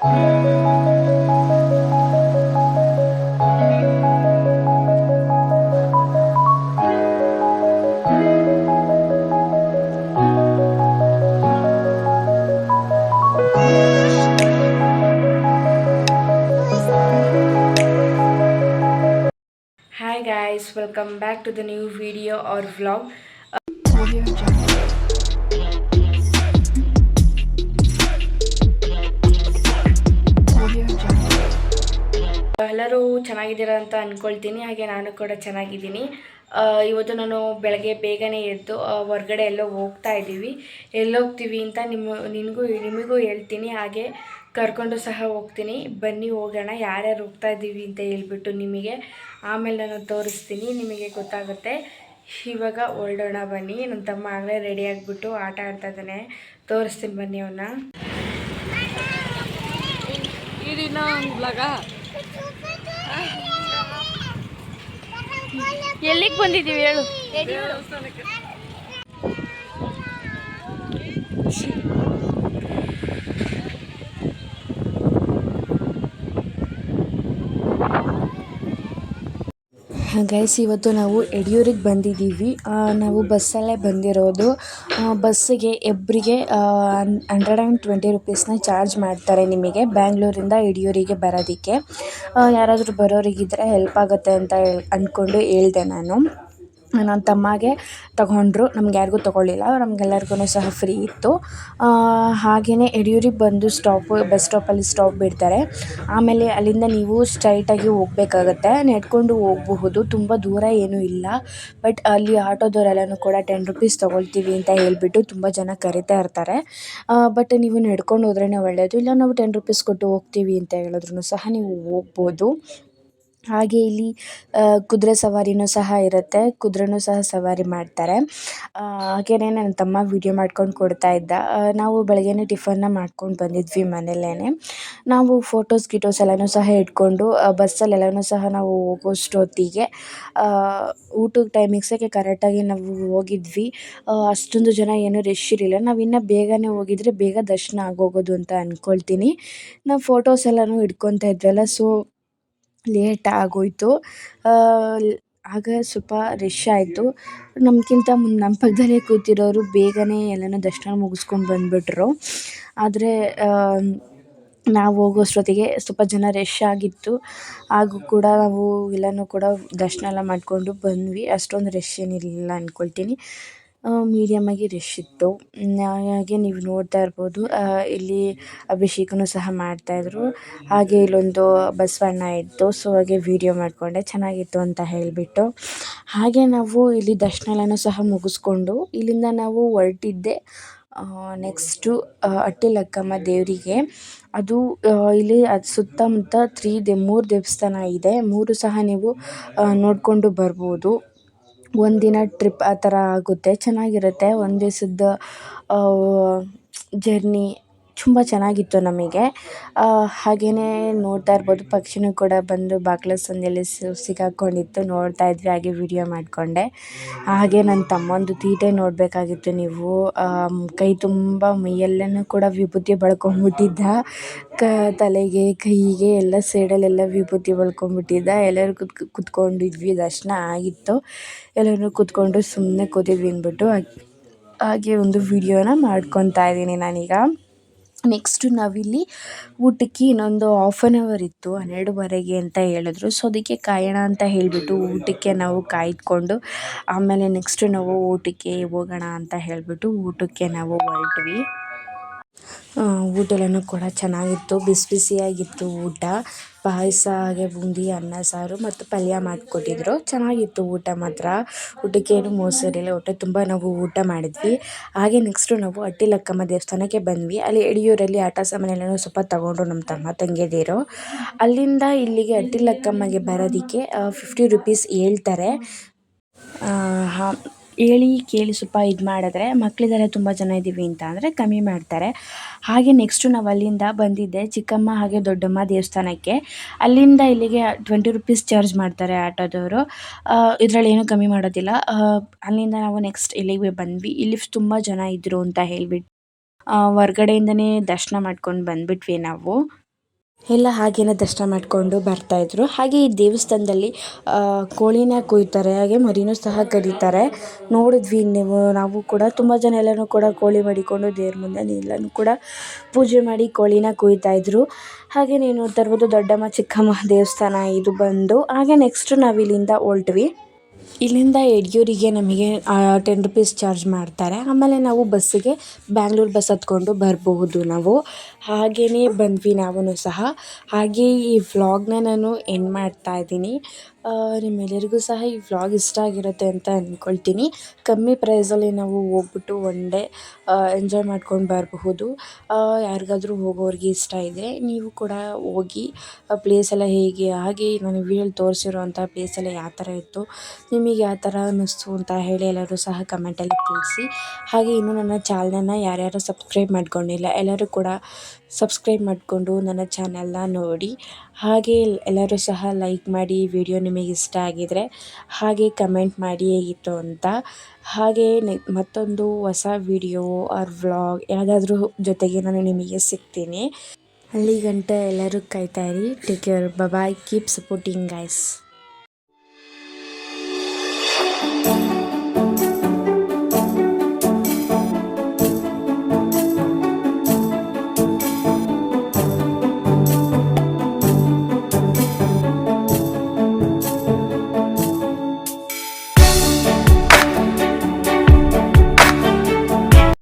Hi guys, welcome back to the new video or vlog. ಎಲ್ಲರೂ ಚೆನ್ನಾಗಿದ್ದೀರಾ ಅಂತ ಅಂದ್ಕೊಳ್ತೀನಿ ಹಾಗೆ ನಾನು ಕೂಡ ಚೆನ್ನಾಗಿದ್ದೀನಿ. ಇವತ್ತು ನಾನು ಬೆಳಗ್ಗೆ ಬೇಗನೆ ಎದ್ದು ಹೊರಗಡೆ ಎಲ್ಲೋ ಹೋಗ್ತಾ ಇದ್ದೀವಿ. ಎಲ್ಲೋಗ್ತೀವಿ ಅಂತ ನಿಮ್ಮ, ನಿನಗೂ, ನಿಮಗೂ ಹೇಳ್ತೀನಿ. ಹಾಗೆ ಕರ್ಕೊಂಡು ಸಹ ಹೋಗ್ತೀನಿ. ಬನ್ನಿ ಹೋಗೋಣ. ಯಾರ್ಯಾರು ಹೋಗ್ತಾ ಇದ್ದೀವಿ ಅಂತ ಹೇಳ್ಬಿಟ್ಟು ನಿಮಗೆ ಆಮೇಲೆ ನಾನು ತೋರಿಸ್ತೀನಿ. ನಿಮಗೆ ಗೊತ್ತಾಗುತ್ತೆ. ಇವಾಗ ಹೊರಡೋಣ ಬನ್ನಿ. ನನ್ನ ತಮ್ಮ ಆಗಲೇ ರೆಡಿ ಆಗಿಬಿಟ್ಟು ಆಟ ಆಡ್ತಾ ಇದ್ದಾನೆ. ತೋರಿಸ್ತೀನಿ ಬನ್ನಿ ಅವನ್ನ ಎಲ್ಲಿಗೆ ಬಂದಿದ್ದೀವಿ ಹೇಳು? ಗೈಸ್ ಇವತ್ತು ನಾವು ಯಡಿಯೂರಿಗೆ ಬಂದಿದ್ದೀವಿ. ನಾವು ಬಸ್ಸಲ್ಲೇ ಬಂದಿರೋದು. ಬಸ್ಸಿಗೆ ಎಬ್ಬರಿಗೆ ಹಂಡ್ರೆಡ್ ಆ್ಯಂಡ್ ಟ್ವೆಂಟಿ ರುಪೀಸ್ನ ಚಾರ್ಜ್ ಮಾಡ್ತಾರೆ ನಿಮಗೆ ಬ್ಯಾಂಗ್ಳೂರಿಂದ ಯಡಿಯೂರಿಗೆ ಬರೋದಕ್ಕೆ. ಯಾರಾದರೂ ಬರೋರಿಗಿದ್ರೆ ಹೆಲ್ಪ್ ಆಗುತ್ತೆ ಅಂತ ಅಂದ್ಕೊಂಡು ಹೇಳ್ದೆ ನಾನು. ನನ್ನ ತಮ್ಮಗೆ ತಗೊಂಡ್ರು, ನಮ್ಗೆ ಯಾರಿಗೂ ತಗೊಳ್ಳಿಲ್ಲ, ನಮ್ಗೆಲ್ಲರಿಗೂ ಸಹ ಫ್ರೀ ಇತ್ತು. ಹಾಗೆಯೇ ಯಡಿಯೂರಿಗೆ ಬಂದು ಸ್ಟಾಪು ಬಸ್ ಸ್ಟಾಪಲ್ಲಿ ಸ್ಟಾಪ್ ಬಿಡ್ತಾರೆ. ಆಮೇಲೆ ಅಲ್ಲಿಂದ ನೀವು ಸ್ಟ್ರೈಟಾಗಿ ಹೋಗಬೇಕಾಗತ್ತೆ. ನೆಡ್ಕೊಂಡು ಹೋಗಬಹುದು, ತುಂಬ ದೂರ ಏನೂ ಇಲ್ಲ. ಬಟ್ ಅಲ್ಲಿ ಆಟೋದವರೆಲ್ಲೂ ಕೂಡ ಟೆನ್ ರುಪೀಸ್ ತೊಗೊಳ್ತೀವಿ ಅಂತ ಹೇಳಿಬಿಟ್ಟು ತುಂಬ ಜನ ಕರಿತಾ ಇರ್ತಾರೆ. ಬಟ್ ನೀವು ನೆಡ್ಕೊಂಡು ಹೋದ್ರೇ ಒಳ್ಳೆಯದು ಇಲ್ಲ, ನಾವು ಟೆನ್ ರುಪೀಸ್ ಕೊಟ್ಟು ಹೋಗ್ತೀವಿ ಅಂತ ಹೇಳಿದ್ರು ಸಹ ನೀವು ಹೋಗ್ಬೋದು. ಹಾಗೆ ಇಲ್ಲಿ ಕುದುರೆ ಸವಾರಿನೂ ಸಹ ಇರುತ್ತೆ. ಕುದುರೆನೂ ಸಹ ಸವಾರಿ ಮಾಡ್ತಾರೆ. ಹಾಗೆಯೇ ನನ್ನ ತಮ್ಮ ವೀಡಿಯೋ ಮಾಡ್ಕೊಂಡು ಕೊಡ್ತಾ ಇದ್ದ. ನಾವು ಬೆಳಗ್ಗೆನೇ ಟಿಫನ್ನ ಮಾಡ್ಕೊಂಡು ಬಂದಿದ್ವಿ ಮನೆಯಲ್ಲೇ ನಾವು ಫೋಟೋಸ್ ಗಿಟೋಸ್ ಎಲ್ಲನೂ ಸಹ ಇಟ್ಕೊಂಡು ಬಸ್ಸಲ್ಲೆಲ್ಲನೂ ಸಹ ನಾವು ಹೋಗೋಷ್ಟೊತ್ತಿಗೆ ಊಟದ ಟೈಮಿಂಗ್ಸಿಗೆ ಕರೆಕ್ಟಾಗಿ ನಾವು ಹೋಗಿದ್ವಿ. ಅಷ್ಟೊಂದು ಜನ ಏನೂ ರಶ್ ಇರಲಿಲ್ಲ. ನಾವು ಇನ್ನೂ ಬೇಗನೆ ಹೋಗಿದ್ರೆ ಬೇಗ ದರ್ಶನ ಆಗೋಗೋದು ಅಂತ ಅಂದ್ಕೊಳ್ತೀನಿ ನಾವು ಫೋಟೋಸ್ ಎಲ್ಲನೂ ಹಿಡ್ಕೊಳ್ತಾ ಇದ್ವಲ್ಲ ಸೊ ಲೇಟ್ ಆಗೋಯಿತು. ಆಗ ಸ್ವಲ್ಪ ರಶ್ ಆಯಿತು. ನಮಗಿಂತ ಮುಂದೆ ನಮ್ಮ ಪಕ್ಕದಲ್ಲೇ ಕೂತಿರೋರು ಬೇಗನೆ ಎಲ್ಲನೂ ದರ್ಶನ ಮುಗಿಸ್ಕೊಂಡು ಬಂದುಬಿಟ್ರು. ಆದರೆ ನಾವು ಹೋಗೋಷ್ಟೊತ್ತಿಗೆ ಸ್ವಲ್ಪ ಜನ ರಶ್ ಆಗಿತ್ತು. ಹಾಗೂ ಕೂಡ ನಾವು ಎಲ್ಲನೂ ಕೂಡ ದರ್ಶನ ಎಲ್ಲ ಮಾಡಿಕೊಂಡು ಬಂದ್ವಿ. ಅಷ್ಟೊಂದು ರಶ್ ಏನಿರಲಿಲ್ಲ ಅಂದ್ಕೊಳ್ತೀನಿ ಮೀಡಿಯಮ್ಮಾಗಿ ರಶ್ ಇತ್ತು. ಹಾಗೆ ನೀವು ನೋಡ್ತಾ ಇರ್ಬೋದು. ಇಲ್ಲಿ ಅಭಿಷೇಕನೂ ಸಹ ಮಾಡ್ತಾಯಿದ್ರು ಹಾಗೆ ಇಲ್ಲೊಂದು ಬಸವಣ್ಣ ಇತ್ತು ಸೊ ಹಾಗೆ ವೀಡಿಯೋ ಮಾಡಿಕೊಂಡೆ. ಚೆನ್ನಾಗಿತ್ತು ಅಂತ ಹೇಳಿಬಿಟ್ಟು. ಹಾಗೆ ನಾವು ಇಲ್ಲಿ ದರ್ಶನ ಸಹ ಮುಗಿಸ್ಕೊಂಡು, ಇಲ್ಲಿಂದ ನಾವು ಹೊರಟಿದ್ದೆ ನೆಕ್ಸ್ಟು ಅಟ್ಟಿಲಕ್ಕಮ್ಮ ದೇವರಿಗೆ. ಅದು ಇಲ್ಲಿ ಅದು ಸುತ್ತಮುತ್ತ ತ್ರೀ ದೇ, ಮೂರು ದೇವಸ್ಥಾನ ಇದೆ. ಮೂರು ಸಹ ನೀವು ನೋಡಿಕೊಂಡು ಬರ್ಬೋದು. ಒಂದಿನ ಟ್ರಿಪ್ ಆ ಥರ ಆಗುತ್ತೆ. ಚೆನ್ನಾಗಿರುತ್ತೆ. ಒಂದು ದಿವ್ಸದ ಜರ್ನಿ ತುಂಬ ಚೆನ್ನಾಗಿತ್ತು ನಮಗೆ. ಹಾಗೆಯೇ ನೋಡ್ತಾ ಇರ್ಬೋದು. ಪಕ್ಷಿನೂ ಕೂಡ ಬಂದು ಬಾಗಿಲ ಸಂದಿಯಲ್ಲಿ ಸಿಕ್ಕಾಕ್ಕೊಂಡಿತ್ತು ನೋಡ್ತಾ ಇದ್ವಿ, ಹಾಗೆ ವೀಡಿಯೋ ಮಾಡಿಕೊಂಡೆ. ಹಾಗೆ ನನ್ನ ತಮ್ಮಂದು ತೀಟೆ ನೋಡಬೇಕಾಗಿತ್ತು ನೀವು. ಕೈ ತುಂಬ, ಮೈಯೆಲ್ಲನೂ ಕೂಡ ವಿಭೂತಿ ಬಳ್ಕೊಂಡ್ಬಿಟ್ಟಿದ್ದ ಕ, ತಲೆಗೆ, ಕೈಗೆ ಎಲ್ಲ ಸೈಡಲ್ಲೆಲ್ಲ ವಿಭೂತಿ ಬಳ್ಕೊಂಡ್ಬಿಟ್ಟಿದ್ದ ಎಲ್ಲರೂ ಕುತ್, ಕುತ್ಕೊಂಡಿದ್ವಿ. ದರ್ಶನ ಆಗಿತ್ತು. ಎಲ್ಲರೂ ಕುತ್ಕೊಂಡು ಸುಮ್ಮನೆ ಕೂತಿದ್ವಿ ಅಂದ್ಬಿಟ್ಟು. ಹಾಗೆ ಒಂದು ವೀಡಿಯೋನ ಮಾಡ್ಕೊತಾ ಇದ್ದೀನಿ ನಾನೀಗ. ನೆಕ್ಸ್ಟು ನಾವಿಲ್ಲಿ ಊಟಕ್ಕೆ ಇನ್ನೊಂದು ಹಾಫ್ ಆನ್ ಅವರ್ ಇತ್ತು, ಹನ್ನೆರಡುವರೆಗೆ ಅಂತ ಹೇಳಿದ್ರು. ಸೊ ಅದಕ್ಕೆ ಕಾಯೋಣ ಅಂತ ಹೇಳಿಬಿಟ್ಟು ಊಟಕ್ಕೆ ನಾವು ಕಾಯ್ದುಕೊಂಡು, ಆಮೇಲೆ ನೆಕ್ಸ್ಟ್ ನಾವು ಊಟಕ್ಕೆ ಹೋಗೋಣ ಅಂತ ಹೇಳಿಬಿಟ್ಟು ಊಟಕ್ಕೆ ನಾವು ಹೊರಟ್ವಿ. ಊಟ ಎಲ್ಲನೂ ಕೂಡ ಚೆನ್ನಾಗಿತ್ತು. ಬಿಸಿ ಬಿಸಿಯಾಗಿತ್ತು ಊಟ. ಪಾಯಸ, ಹಾಗೆ ಬೂಂದಿ, ಅನ್ನ, ಸಾರು ಮತ್ತು ಪಲ್ಯ ಮಾಡಿಕೊಟ್ಟಿದ್ರು. ಚೆನ್ನಾಗಿತ್ತು ಊಟ ಮಾತ್ರ. ಊಟಕ್ಕೇನು ಮೋಸ ಇರಲಿಲ್ಲ. ಹೊಟ್ಟೆ ತುಂಬ ನಾವು ಊಟ ಮಾಡಿದ್ವಿ. ಹಾಗೆ ನೆಕ್ಸ್ಟು ನಾವು ಅಟ್ಟಿಲಕ್ಕಮ್ಮ ದೇವಸ್ಥಾನಕ್ಕೆ ಬಂದ್ವಿ. ಅಲ್ಲಿ ಯಡಿಯೂರಲ್ಲಿ ಆಟ ಸಾಮಾನೆಲ್ಲ ಸ್ವಲ್ಪ ತಗೊಂಡ್ರು ನಮ್ಮ ತಮ್ಮ ತಂಗಿಯದಿರು ಅಲ್ಲಿಂದ ಇಲ್ಲಿಗೆ ಅಟ್ಟಿಲಕ್ಕಮ್ಮಗೆ ಬರೋದಕ್ಕೆ ಫಿಫ್ಟಿ ರುಪೀಸ್ ಹೇಳ್ತಾರೆ. ಹೇಳಿ ಕೇಳಿ ಸ್ವಲ್ಪ ಇದು ಮಾಡಿದ್ರೆ ಮಕ್ಕಳಿದ್ದಾರೆ ತುಂಬ ಜನ ಇದ್ದೀವಿ ಅಂತ ಅಂದರೆ ಕಮ್ಮಿ ಮಾಡ್ತಾರೆ. ಹಾಗೆ ನೆಕ್ಸ್ಟು ನಾವು ಅಲ್ಲಿಂದ ಬಂದಿದ್ದೆ ಚಿಕ್ಕಮ್ಮ ಹಾಗೆ ದೊಡ್ಡಮ್ಮ ದೇವಸ್ಥಾನಕ್ಕೆ. ಅಲ್ಲಿಂದ ಇಲ್ಲಿಗೆ ಟ್ವೆಂಟಿ ರುಪೀಸ್ ಚಾರ್ಜ್ ಮಾಡ್ತಾರೆ ಆಟೋದವರು. ಇದರಲ್ಲಿ ಏನೂ ಕಮ್ಮಿ ಮಾಡೋದಿಲ್ಲ. ಅಲ್ಲಿಂದ ನಾವು ನೆಕ್ಸ್ಟ್ ಇಲ್ಲಿಗೆ ಬಂದ್ವಿ. ಇಲ್ಲಿ ತುಂಬ ಜನ ಇದ್ದರು ಅಂತ ಹೇಳಿಬಿಟ್ಟು ಹೊರ್ಗಡೆಯಿಂದನೇ ದರ್ಶನ ಮಾಡ್ಕೊಂಡು ಬಂದ್ಬಿಟ್ವಿ ನಾವು. ಎಲ್ಲ ಹಾಗೇನೆ ದರ್ಶನ ಮಾಡಿಕೊಂಡು ಬರ್ತಾಯಿದ್ರು ಹಾಗೆ ಈ ದೇವಸ್ಥಾನದಲ್ಲಿ ಕೋಳಿನ ಕೊಯ್ತಾರೆ, ಹಾಗೆ ಮರಿನೂ ಸಹ ಕರೀತಾರೆ. ನೋಡಿದ್ವಿ ನೀವು, ನಾವು ಕೂಡ ತುಂಬ ಜನ ಎಲ್ಲರೂ ಕೂಡ ಕೋಳಿ ಮಾಡಿಕೊಂಡು ದೇವ್ರ ಮುಂದೆ ಎಲ್ಲನೂ ಕೂಡ ಪೂಜೆ ಮಾಡಿ ಕೋಳಿನ ಕೊಯ್ತಾಯಿದ್ರು ಹಾಗೆ ನೀವು ನೋಡ್ತಾ ಇರ್ಬೋದು ದೊಡ್ಡಮ್ಮ ಚಿಕ್ಕಮ್ಮ ದೇವಸ್ಥಾನ ಇದು ಬಂದು. ಹಾಗೆ ನೆಕ್ಸ್ಟು ನಾವು ಇಲ್ಲಿಂದ ಹೊರಟ್ವಿ. ಇಲ್ಲಿಂದ ಯಡಿಯೂರಿಗೆ ನಮಗೆ ಟೆನ್ ರುಪೀಸ್ ಚಾರ್ಜ್ ಮಾಡ್ತಾರೆ. ಆಮೇಲೆ ನಾವು ಬಸ್ಸಿಗೆ ಬ್ಯಾಂಗ್ಳೂರು ಬಸ್ ಹತ್ಕೊಂಡು ಬರಬಹುದು ನಾವು. ಹಾಗೆಯೇ ಬಂದ್ವಿ ನಾವೂ ಸಹ. ಹಾಗೆ ಈ ವ್ಲಾಗ್ನ ನಾನು ಎಂಡ್ ಮಾಡ್ತಾ ಇದ್ದೀನಿ. ನಿಮ್ಮೆಲ್ಲರಿಗೂ ಸಹ ಈ ವ್ಲಾಗ್ ಇಷ್ಟ ಆಗಿರುತ್ತೆ ಅಂತ ಅಂದ್ಕೊಳ್ತೀನಿ ಕಮ್ಮಿ ಪ್ರೈಸಲ್ಲಿ ನಾವು ಹೋಗ್ಬಿಟ್ಟು ಒನ್ ಡೇ ಎಂಜಾಯ್ ಮಾಡ್ಕೊಂಡು ಬರಬಹುದು. ಯಾರಿಗಾದರೂ ಹೋಗೋರಿಗೆ ಇಷ್ಟ ಇದೆ, ನೀವು ಕೂಡ ಹೋಗಿ ಪ್ಲೇಸ್ ಎಲ್ಲ ಹೇಗೆ, ಹಾಗೆ ನಾನು ವೀಡಿಯೋಲಿ ತೋರಿಸಿರೋಂಥ ಪ್ಲೇಸ್ ಎಲ್ಲ ಯಾವ ಥರ ಇತ್ತು, ನಿಮಗೆ ಯಾವ ಥರ ಅನ್ನಿಸ್ತು ಅಂತ ಹೇಳಿ ಎಲ್ಲರೂ ಸಹ ಕಮೆಂಟಲ್ಲಿ ತಿಳಿಸಿ. ಹಾಗೆ ಇನ್ನೂ ನನ್ನ ಚಾನಲನ್ನು ಯಾರ್ಯಾರು ಸಬ್ಸ್ಕ್ರೈಬ್ ಮಾಡ್ಕೊಂಡಿಲ್ಲ, ಎಲ್ಲರೂ ಕೂಡ ಸಬ್ಸ್ಕ್ರೈಬ್ ಮಾಡಿಕೊಂಡು ನನ್ನ ಚಾನಲ್ನ ನೋಡಿ. ಹಾಗೆ ಎಲ್ಲರೂ ಸಹ ಲೈಕ್ ಮಾಡಿ ವಿಡಿಯೋ ನಿಮಗೆ ಇಷ್ಟ ಆಗಿದರೆ ಹಾಗೆ ಕಮೆಂಟ್ ಮಾಡಿ ಹೇಗಿತ್ತು ಅಂತ. ಹಾಗೆ ಮತ್ತೊಂದು ಹೊಸ ವಿಡಿಯೋ ಆರ್ ವ್ಲಾಗ್ ಯಾವುದಾದ್ರೂ ಜೊತೆಗೆ ನಾನು ನಿಮಗೆ ಸಿಗ್ತೀನಿ. ಅಲ್ಲಿಗಂಟ ಎಲ್ಲರೂ ಕಾಯ್ತಾ ಇರಿ take care bye keep supporting guys